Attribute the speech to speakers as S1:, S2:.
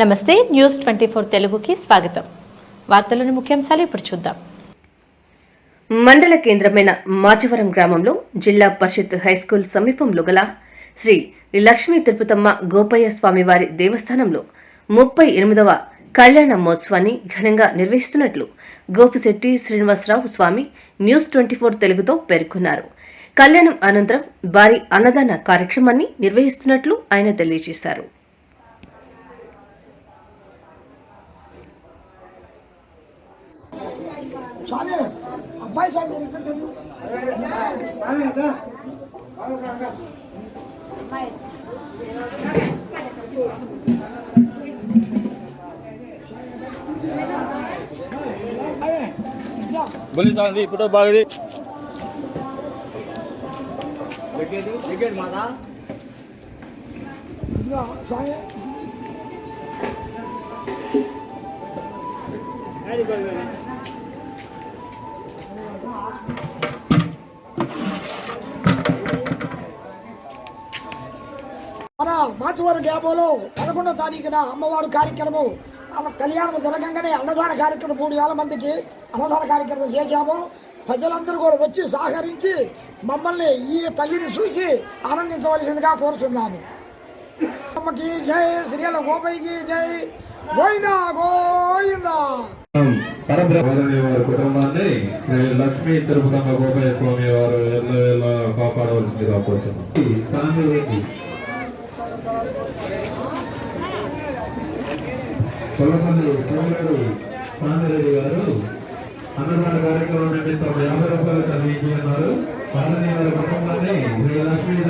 S1: నమస్తే news twenty four తెలుగుకి స్వాగతం. వార్తలను ముఖ్యాంశాలు ఇప్పుడు చూద్దాం.
S2: మండల కేంద్రమైన మాచవరం గ్రామంలో జిల్లా పరిషత్ హైస్కూల్ సమీపంలో గల శ్రీ లక్ష్మీ తిరుపతమ్మ గోపయ్య స్వామివారి దేవస్థానంలో ముప్పై ఎనిమిదవ కళ్యాణ మహోత్సవాన్ని ఘనంగా నిర్వహిస్తున్నట్లు గోపిశెట్టి శ్రీనివాసరావు స్వామి న్యూస్ ట్వంటీ ఫోర్ తెలుగుతో పేర్కొన్నారు. కళ్యాణం అనంతరం భారీ అన్నదాన కార్యక్రమాన్ని నిర్వహిస్తున్నట్లు ఆయన తెలియజేశారు.
S3: స్వామి అబ్బాయి స్వామి
S4: బుల్లి సాంది ఇప్పుడు బాగుంది మాదా
S3: స్వామి. మన మాచవరం డ్యాబోలో పదకొండో తారీఖున అమ్మవారి కార్యక్రమం. ఆమె కళ్యాణం జరగంగానే అన్నదాన కార్యక్రమం మూడు వేల మందికి అన్నదాన కార్యక్రమం చేశాము. ప్రజలందరూ కూడా వచ్చి సహకరించి మమ్మల్ని ఈ తల్లిని చూసి ఆనందించవలసిందిగా కోరుతున్నాము అమ్మకి జై శ్రీల గోపైకి జై. గోయినా గో
S5: పరబ్రహ్మణి వారి కుటుంబాన్ని శ్రీ లక్ష్మీ తిరుపతమ్మ గోపయ్య స్వామి వారు ఎల్లవేళ కాపాడవలసిందిగా కోరుతున్నాం. సాంగ్రెడ్డి కొలపల్లి కోలేరు గారు అన్నదాన కార్యక్రమం నిమిత్తం యాభై రూపాయలు కలిగి ఉన్నారు వారిని వారి కుటుంబాన్ని శ్రీ లక్ష్మీ